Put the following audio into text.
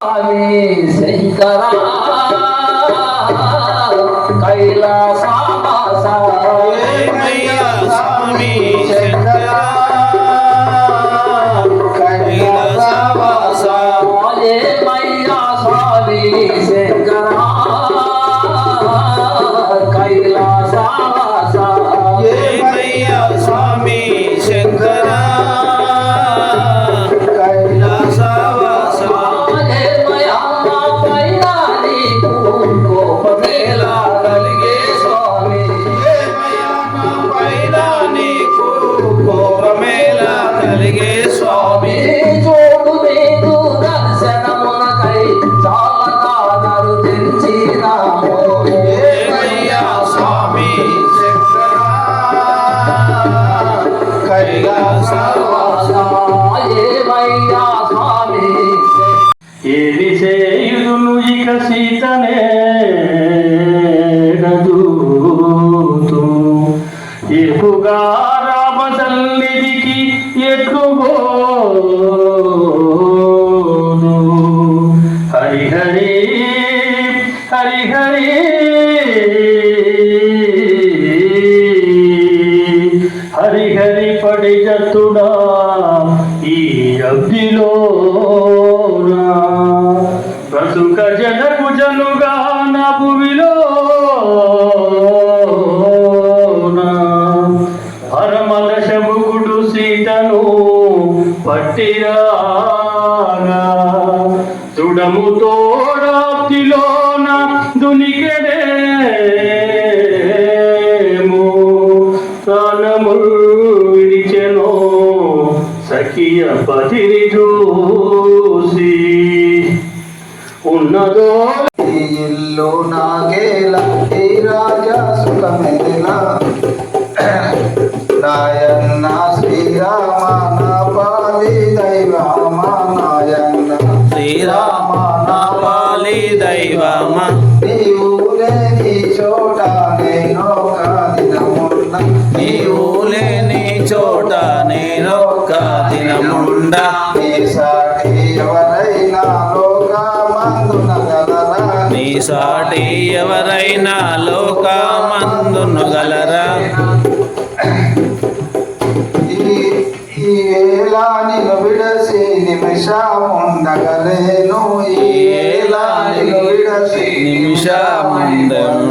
స్వామి శంకరా స్వామి? ఏది చేయుదును ఇక సీతనే? ఎక్కువోను ఎట్టుగోను హరి హరి హరి హరి. హరి హరి పడి జత్తుడా ఈ అగ్నిలో బ్రతుక జనకు జనుగా నా భూమిలో పరమల శముకుడు సీతను పట్టిరాగా తుడముతో రాప్తిలోన దునికెడేము. ప్రాణము విడిచెను సఖియ పతిని చూసి. ఉన్నదో ఇల్లు నాగేలా ఈ రాజా సుఖమేలా చోట నేను దినమున్న నీవు లేని చోట నేనొక్క దినముండ నీ సాటి ఎవరైనా లోకమందున గలరా? నీ సాటి ఎవరైనా లోకమందును గలరా? ఈ వేళ నిన్ను విడసి నిమిషముండగలేను. ఈ నిమిషమందను.